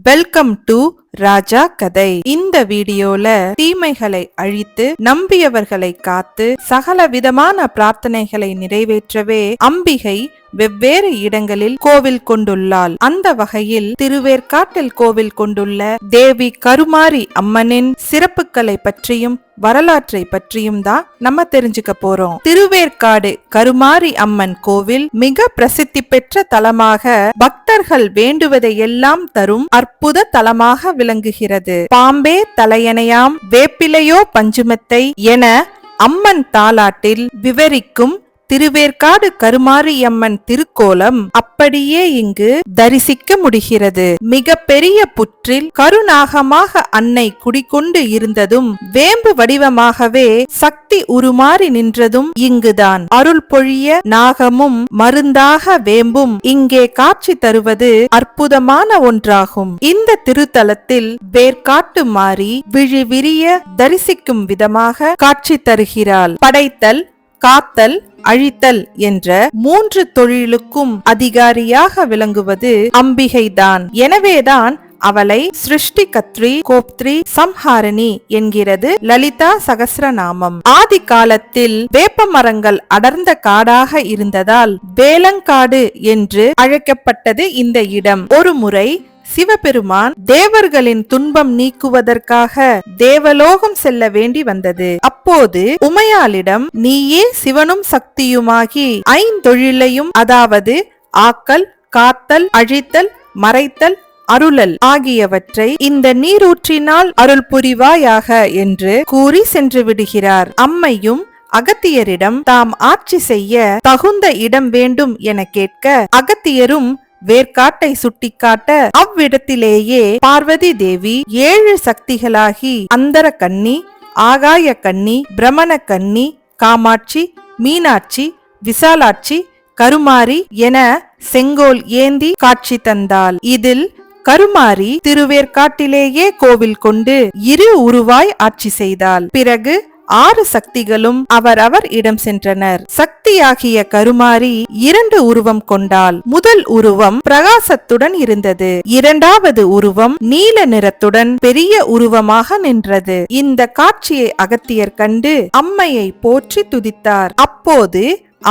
Welcome to ராஜா கதை. இந்த வீடியோல தீமைகளை அழித்து நம்பியவர்களை காத்து சகல விதமான பிரார்த்தனைகளை நிறைவேற்றவே அம்பிகை வெவ்வேறு இடங்களில் கோவில் கொண்டுள்ளாள். அந்த வகையில் திருவேற்காட்டில் கோவில் கொண்டுள்ள தேவி கருமாரி அம்மனின் சிறப்புகளை பற்றியும் வரலாற்றை பற்றியும் தான் நம்ம தெரிஞ்சுக்க போறோம். திருவேற்காடு கருமாரி அம்மன் கோவில் மிக பிரசித்தி பெற்ற தலமாக பக்தர்கள் வேண்டுவதை எல்லாம் தரும் அற்புத தலமாக விளங்குகிறது. பாம்பே தலையணையாம் வேப்பிலையோ பஞ்சுமத்தை என அம்மன் தாலாட்டில் விவரிக்கும் திருவேற்காடு கருமாரியம்மன் திருக்கோலம் அப்படியே இங்கு தரிசிக்க முடிகிறது. மிக பெரிய புற்றில் கருநாகமாக அன்னை குடிகொண்டு இருந்ததும் வேம்பு வடிவமாகவே சக்தி உருமாறி நின்றதும் இங்குதான். அருள் பொழிய நாகமும் மருந்தாக வேம்பும் இங்கே காட்சி தருவது அற்புதமான ஒன்றாகும். இந்த திருத்தலத்தில் வேர்காட்டு மாறி விழி விரிய தரிசிக்கும் விதமாக காட்சி தருகிறாள். படைத்தல் காத்தல் அழித்தல் என்ற மூன்று தொழிலுக்கும் அதிகாரியாக விளங்குவது அம்பிகைதான். எனவேதான் அவளை சிருஷ்டி கத்ரி கோப்த்ரி சம்ஹாரணி என்கிறது லலிதா சகசிரநாமம். ஆதி காலத்தில் வேப்ப மரங்கள் அடர்ந்த காடாக இருந்ததால் வேலங்காடு என்று அழைக்கப்பட்டது இந்த இடம். ஒரு முறை சிவபெருமான் தேவர்களின் துன்பம் நீக்குவதற்காக தேவலோகம் செல்ல வேண்டி வந்தது. அப்போது உமையாளிடம் நீயே சிவனும் சக்தியுமாகி ஐந்தொழிலையும் அதாவது ஆக்கல் காத்தல் அழித்தல் மறைத்தல் அருளல் ஆகியவற்றை இந்த நீரூற்றினால் அருள் புரிவாயாக என்று கூறி சென்று விடுகிறார். அம்மையும் அகத்தியரிடம் தாம் ஆட்சி செய்ய தகுந்த இடம் வேண்டும் என கேட்க அகத்தியரும் வேர்க்காட்டை சுட்டிக்காட்ட அவ்விடத்திலேயே பார்வதி தேவி ஏழு சக்திகளாகி அந்தர கன்னி ஆகாய கன்னி பிரமண கன்னி காமாட்சி மீனாட்சி விசாலாட்சி கருமாரி என செங்கோல் ஏந்தி காட்சி தந்தாள். இதில் கருமாரி திருவேற்காட்டிலேயே கோவில் கொண்டு இரு உருவாய் ஆட்சி செய்தாள். பிறகு ஆறு சக்திகளும் அவரவர் இடம் சென்றனர். சக்தி சக்தியாகிய கருமாரி இரண்டு உருவம் கொண்டாள் முதல் உருவம் பிரகாசத்துடன் இருந்தது. இரண்டாவது உருவம் நீல நிறத்துடன் பெரிய உருவமாக நின்றது. இந்த காட்சியை அகத்தியர் கண்டு அம்மையை போற்றி துதித்தார். அப்போது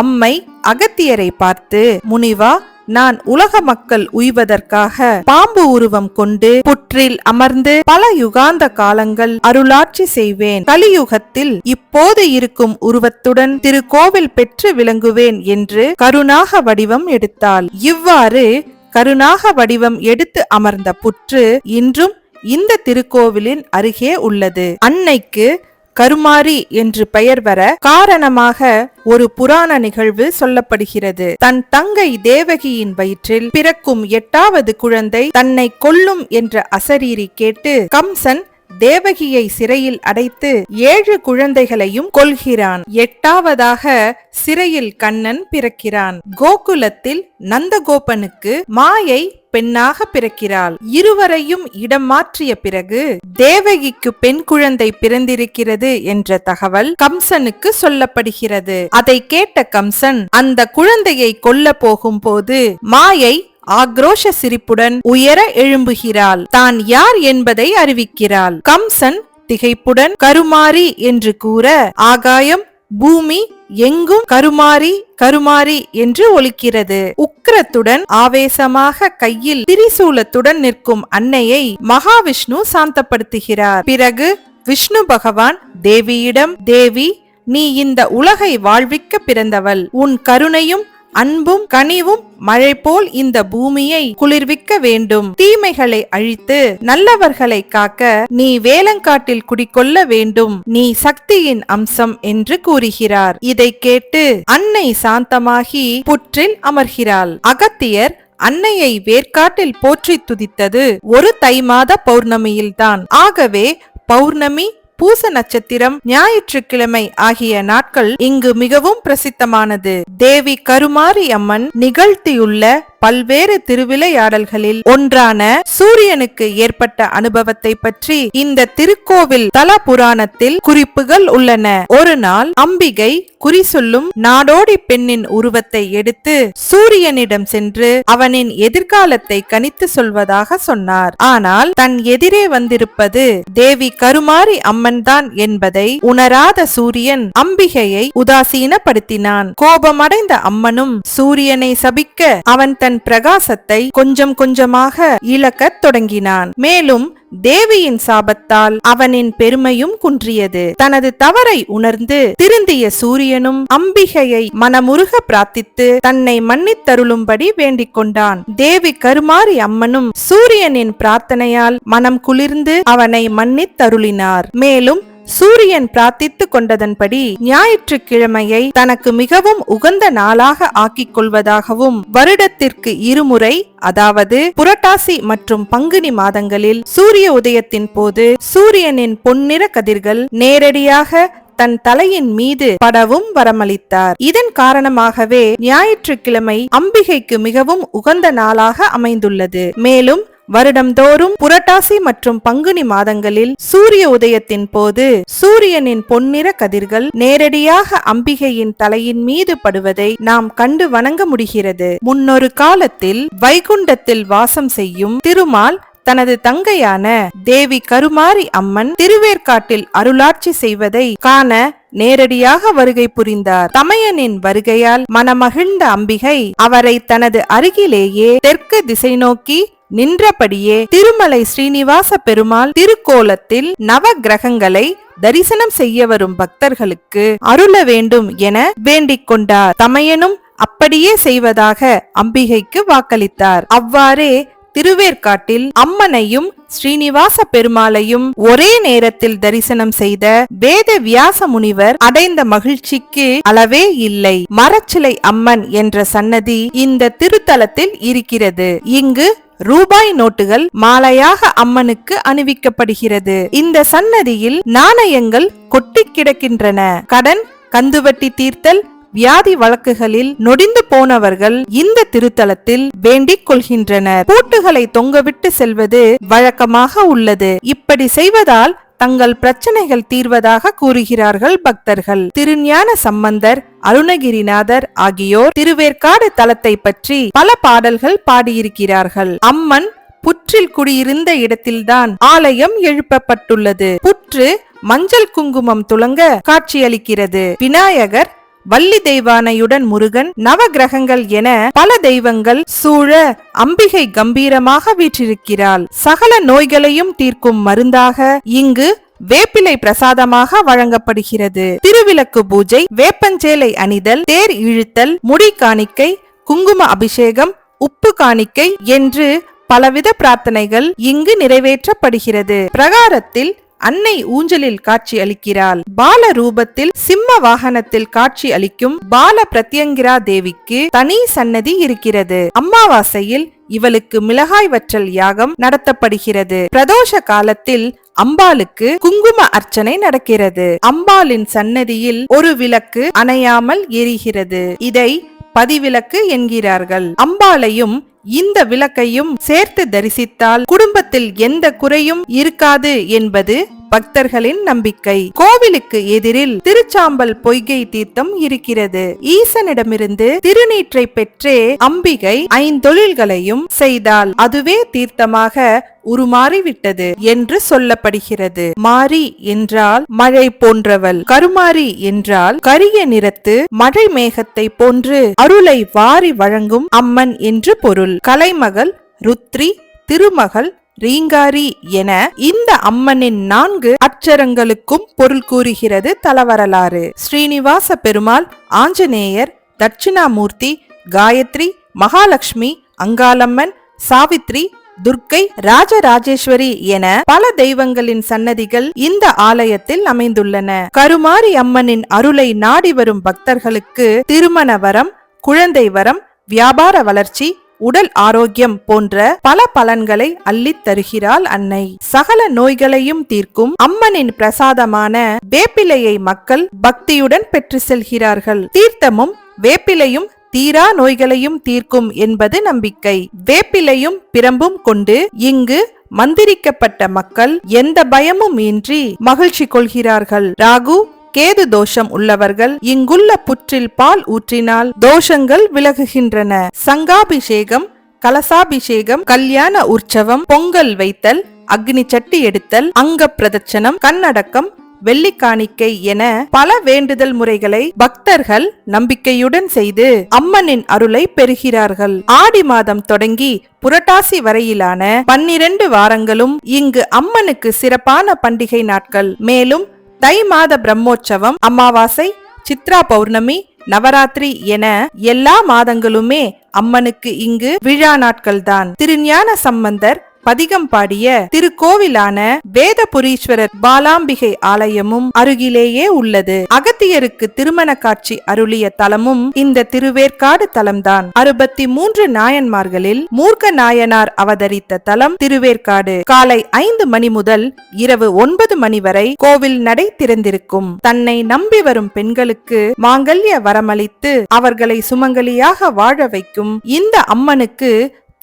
அம்மை அகத்தியரை பார்த்து முனிவா நான் உலக மக்கள் உய்வதற்காக பாம்பு உருவம் கொண்டு புற்றில் அமர்ந்து பல யுகாந்த காலங்கள் அருளாட்சி செய்வேன். கலியுகத்தில் இப்போது இருக்கும் உருவத்துடன் திருக்கோவில் பெற்று விளங்குவேன் என்று கருணாக வடிவம் எடுத்தாள். இவ்வாறு கருணாக வடிவம் எடுத்து அமர்ந்த புற்று இன்றும் இந்த திருக்கோவிலின் அருகே உள்ளது. அன்னைக்கு கருமாரி என்று பெயர் வர காரணமாக ஒரு புராண நிகழ்வு சொல்லப்படுகிறது. தன் தங்கை தேவகியின் வயிற்றில் பிறக்கும் எட்டாவது குழந்தை தன்னை கொல்லும் என்ற அசரீரி கேட்டு கம்சன் தேவகியை சிறையில் அடைத்து ஏழு குழந்தைகளையும் கொள்கிறான் எட்டாவதாக சிறையில் கண்ணன் பிறக்கிறான். கோகுலத்தில் நந்தகோபனுக்கு மாயை பெண்ணாக பிறக்கிறாள். இருவரையும் இடம் மாற்றிய பிறகு தேவகிக்கு பெண் குழந்தை பிறந்திருக்கிறது என்ற தகவல் கம்சனுக்கு சொல்லப்படுகிறது. அதை கேட்ட கம்சன் அந்த குழந்தையை கொல்ல போகும்போது மாயை ஆக்ரோஷ சிரிப்புடன் உயர எழும்புகிறாள். தான் யார் என்பதை அறிவிக்கிறாள். கம்சன் திகைப்புடன் கருமாரி என்று கூற ஆகாயம் பூமி எங்கும் கருமாறி கருமாறி என்று ஒலிக்கிறது. உக்கிரத்துடன் ஆவேசமாக கையில் திரிசூலத்துடன் நிற்கும் அன்னையை மகாவிஷ்ணு சாந்தப்படுத்துகிறார். பிறகு விஷ்ணு பகவான் தேவியிடம் தேவி நீ இந்த உலகை வாழ்விக்க பிறந்தவள். உன் கருணையும் அன்பும் கனிவும் மழை போல் இந்த பூமியை குளிர்விக்க வேண்டும். தீமைகளை அழித்து நல்லவர்களை காக்க நீ வேலங்காட்டில் குடிக்கொள்ள வேண்டும். நீ சக்தியின் அம்சம் என்று கூறுகிறார். இதை கேட்டு அன்னை சாந்தமாகி புற்றில் அமர்கிறாள். அகத்தியர் அன்னையை வேர்க்காட்டில் போற்றி துதித்தது ஒரு தை மாத பௌர்ணமியில்தான். ஆகவே பௌர்ணமி பூச நட்சத்திரம் ஞாயிற்றுக்கிழமை ஆகிய நாட்கள் இங்கு மிகவும் பிரசித்தமானது. தேவி கருமாரி அம்மன் நிகழ்த்தியுள்ள பல்வேறு திருவிளையாடல்களில் ஒன்றான சூரியனுக்கு ஏற்பட்ட அனுபவத்தை பற்றி இந்த திருக்கோவில் தல புராணத்தில் குறிப்புகள் உள்ளன. ஒரு நாள் அம்பிகை குறி சொல்லும் நாடோடி பெண்ணின் உருவத்தை எடுத்து சூரியனிடம் சென்று அவனின் எதிர்காலத்தை கணித்து சொல்வதாக சொன்னார். ஆனால் தன் எதிரே வந்திருப்பது தேவி கருமாரி அம்மன் தான் என்பதை உணராத சூரியன் அம்பிகையை உதாசீனப்படுத்தினான். கோபமடைந்த அம்மனும் சூரியனை சபிக்க அவன் தன் பிரகாசத்தை கொஞ்சம் கொஞ்சமாக இழக்கத் தொடங்கினான். மேலும் தேவியின் சாபத்தால் அவனின் பெருமையும் குன்றியது. தனது தவறை உணர்ந்து திருந்திய சூரியனும் அம்பிகையை மனமுருக பிரார்த்தித்து தன்னை மன்னித்தருளும்படி வேண்டிக் கொண்டான். தேவி கருமாரி அம்மனும் சூரியனின் பிரார்த்தனையால் மனம் குளிர்ந்து அவனை மன்னித்தருளினார். மேலும் சூரியன் பிரார்த்தித்து கொண்டதன்படி ஞாயிற்றுக்கிழமையை தனக்கு மிகவும் உகந்த நாளாக ஆக்கிக் கொள்வதாகவும் வருடத்திற்கு இருமுறை அதாவது புரட்டாசி மற்றும் பங்குனி மாதங்களில் சூரிய உதயத்தின் போது சூரியனின் பொன்னிற கதிர்கள் நேரடியாக தன் தலையின் மீது படவும் வரமளித்தார். இதன் காரணமாகவே ஞாயிற்றுக்கிழமை அம்பிகைக்கு மிகவும் உகந்த நாளாக அமைந்துள்ளது. மேலும் வருடம்தோறும் புரட்டாசி மற்றும் பங்குனி மாதங்களில் சூரிய உதயத்தின் போது சூரியனின் பொன்னிற கதிர்கள் நேரடியாக அம்பிகையின் தலையின் மீது படுவதை நாம் கண்டு வணங்க முடிகிறது. முன்னொரு காலத்தில் வைகுண்டத்தில் வாசம் செய்யும் திருமால் தனது தங்கையான தேவி கருமாரி அம்மன் திருவேற்காட்டில் அருளாட்சி செய்வதை காண நேரடியாக வருகை புரிந்தார். தமையனின் வருகையால் மனமகிழ்ந்த அம்பிகை அவரை தனது அருகிலேயே தெற்கு திசை நோக்கி நின்றபடியே திருமலை ஸ்ரீனிவாச பெருமாள் திருக்கோலத்தில் நவ கிரகங்களை தரிசனம் செய்ய வரும் பக்தர்களுக்கு அருள வேண்டும் என வேண்டிக் கொண்டார். தமையனும் அப்படியே செய்வதாக அம்பிகைக்கு வாக்களித்தார். அவ்வாறே திருவேற்காட்டில் அம்மனையும் ஸ்ரீனிவாச பெருமாளையும் ஒரே நேரத்தில் தரிசனம் செய்த வேத வியாச முனிவர் அடைந்த மகிழ்ச்சிக்கு அளவே இல்லை. மரச்சிலை அம்மன் என்ற சன்னதி இந்த திருத்தலத்தில் இருக்கிறது. இங்கு ரூபாய் நோட்டுகள் மாலையாக அம்மனுக்கு அணிவிக்கப்படுகிறது. இந்த சன்னதியில் நாணயங்கள் கொட்டி கிடக்கின்றன. கடன் கந்துவட்டி தீர்த்தல் வியாதி வழக்குகளில் நொடிந்து போனவர்கள் இந்த திருத்தலத்தில் வேண்டிக் கொள்கின்றனர். பூட்டுகளை தொங்கவிட்டு செல்வது வழக்கமாக உள்ளது. இப்படி செய்வதால் தங்கள் பிரச்சனைகள் தீர்வதாக கூறுகிறார்கள் பக்தர்கள். திருஞான சம்பந்தர் அருணகிரிநாதர் ஆகியோர் திருவேற்காடு தலத்தை பற்றி பல பாடல்கள் பாடியிருக்கிறார்கள். அம்மன் புற்றில் குடியிருந்த இடத்தில்தான் ஆலயம் எழுப்பப்பட்டுள்ளது. புற்று மஞ்சள் குங்குமம் துளங்க காட்சியளிக்கிறது. விநாயகர் வள்ளி தெய்வானையுடன் முருகன் நவ கிரகங்கள் என பல தெய்வங்கள் சூழ அம்பிகை கம்பீரமாக வீற்றிருக்கிறாள். சகல நோய்களையும் தீர்க்கும் மருந்தாக இங்கு வேப்பிலை பிரசாதமாக வழங்கப்படுகிறது. திருவிளக்கு பூஜை வேப்பஞ்சேலை அணிதல் தேர் இழுத்தல் முடி காணிக்கை குங்கும அபிஷேகம் உப்பு காணிக்கை என்று பலவித பிரார்த்தனைகள் இங்கு நிறைவேற்றப்படுகிறது. பிரகாரத்தில் அன்னை ஊஞ்சலில் காட்சி அளிக்கிறாள். பால ரூபத்தில் சிம்ம வாகனத்தில் காட்சி அளிக்கும் பால பிரத்யங்கிரா தேவிக்கு தனி சன்னதி இருக்கிறது. அம்மாவாசையில் இவளுக்கு மிளகாய் வற்றல் யாகம் நடத்தப்படுகிறது. பிரதோஷ காலத்தில் அம்பாளுக்கு குங்கும அர்ச்சனை நடக்கிறது. அம்பாளின் சன்னதியில் ஒரு விளக்கு அணையாமல் எரிகிறது. இதை பதிவிலக்கு என்கிறார்கள். அம்பாளையும் இந்த விளக்கையும் சேர்த்து தரிசித்தால் குடும்பத்தில் எந்த குறையும் இருக்காது என்பது பக்தர்களின் நம்பிக்கை. கோவிலுக்கு எதிரில் திருச்சாம்பல் பொய்கை தீர்த்தம் இருக்கிறது. ஈசனிடமிருந்து திருநீற்றை பெற்றே அம்பிகை ஐந்தொழில்களையும் செய்தால் அதுவே தீர்த்தமாக உருமாறிவிட்டது என்று சொல்லப்படுகிறது. மாரி என்றால் மழை போன்றவள். கருமாரி என்றால் கரிய நிறத்து மழை மேகத்தை போன்று அருளை வாரி வழங்கும் அம்மன் என்று பொருள். கலைமகள் ருத்ரி திருமகள் ரீங்காரி என இந்த அம்மனின் நான்கு அச்சரங்களுக்கும் பொருள் கூறுகிறது தலவரலாறு. ஸ்ரீனிவாச பெருமாள் ஆஞ்சநேயர் தட்சிணாமூர்த்தி காயத்ரி மகாலட்சுமி அங்காளம்மன் சாவித்ரி துர்க்கை ராஜராஜேஸ்வரி என பல தெய்வங்களின் சன்னதிகள் இந்த ஆலயத்தில் அமைந்துள்ளன. கருமாரி அம்மனின் அருளை நாடி வரும் பக்தர்களுக்கு திருமண வரம் குழந்தை வரம் வியாபார வளர்ச்சி உடல் ஆரோக்கியம் போன்ற பல பலன்களை அள்ளித் தருகிறாள் அன்னை. சகல நோய்களையும் தீர்க்கும் அம்மனின் பிரசாதமான வேப்பிலையை மக்கள் பக்தியுடன் பெற்று செல்கிறார்கள். தீர்த்தமும் வேப்பிலையும் தீரா நோய்களையும் தீர்க்கும் என்பது நம்பிக்கை. வேப்பிலையும் பிரம்பும் கொண்டு இங்கு மந்திரிக்கப்பட்ட மக்கள் எந்த பயமும் இன்றி மகிழ்ச்சி கொள்கிறார்கள். ராகு கேது தோஷம் உள்ளவர்கள் இங்குள்ள புற்றில் பால் ஊற்றினால் தோஷங்கள் விலகுகின்றன. சங்காபிஷேகம் கலசாபிஷேகம் கல்யாண உற்சவம் பொங்கல் வைத்தல் அக்னி சட்டி எடுத்தல் அங்க பிரதட்சணம் கண்ணடக்கம் வெள்ளி காணிக்கை என பல வேண்டுதல் முறைகளை பக்தர்கள் நம்பிக்கையுடன் செய்து அம்மனின் அருளை பெறுகிறார்கள். ஆடி மாதம் தொடங்கி புரட்டாசி வரையிலான பன்னிரண்டு வாரங்களும் இங்கு அம்மனுக்கு சிறப்பான பண்டிகை நாட்கள். மேலும் தை மாத பிரம்மோற்சவம் அமாவாசை சித்ரா பௌர்ணமி நவராத்திரி என எல்லா மாதங்களுமே அம்மனுக்கு இங்கு விழா நாட்கள்தான். திருஞான சம்பந்தர் பதிகம் பாடிய திருக்கோவிலான வேதபுரீஸ்வரர் பாலாம்பிகை ஆலயமும் அருகிலேயே உள்ளது. அகத்தியருக்கு திருமண காட்சி அருளிய தலமும் இந்த திருவேற்காடு தலம்தான். அறுபத்தி மூன்று நாயன்மார்களில் மூர்க்க நாயனார் அவதரித்த தலம் திருவேற்காடு. காலை ஐந்து மணி முதல் இரவு ஒன்பது மணி வரை கோவில் நடை திறந்திருக்கும். தன்னை நம்பி வரும் பெண்களுக்கு மாங்கல்ய வரமளித்து அவர்களை சுமங்கலியாக வாழ வைக்கும் இந்த அம்மனுக்கு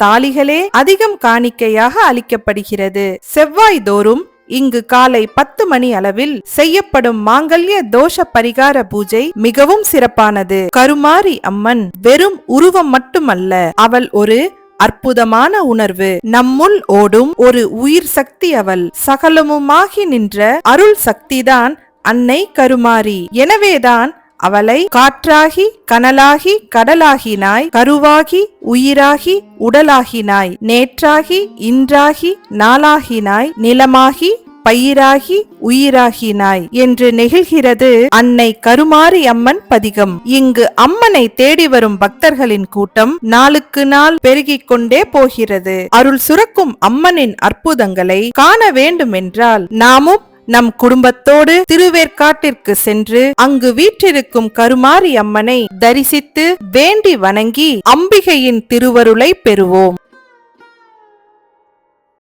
தாலிகளே அதிகம் காணிக்கையாக அளிக்கப்படுகிறது. செவ்வாய் தோறும் இங்கு காலை பத்து மணி அளவில் செய்யப்படும் மாங்கல்ய தோஷ பரிகார பூஜை மிகவும் சிறப்பானது. கருமாரி அம்மன் வெறும் உருவம் மட்டுமல்ல அவள் ஒரு அற்புதமான உணர்வு. நம்முள் ஓடும் ஒரு உயிர் சக்தி அவள். சகலமுமாகி நின்ற அருள் சக்திதான் அன்னை கருமாரி. எனவேதான் அவளை காற்றாகி கனலாகி கடலாகினாய் கருவாகி உயிராகி உடலாகினாய் நேற்றாகி இன்றாகி நாளாகினாய் நிலமாகி பயிராகி உயிராகினாய் என்று நெகிழ்கிறது அன்னை கருமாரி அம்மன் பதிகம். இங்கு அம்மனை தேடி வரும் பக்தர்களின் கூட்டம் நாளுக்கு நாள் பெருகிக் கொண்டே போகிறது. அருள் சுரக்கும் அம்மனின் அற்புதங்களை காண வேண்டும் என்றால் நாமும் நம் குடும்பத்தோடு திருவேற்காட்டிற்கு சென்று அங்கு வீற்றிருக்கும் கருமாரி அம்மனை தரிசித்து வேண்டி வணங்கி அம்பிகையின் திருவருளை பெறுவோம்.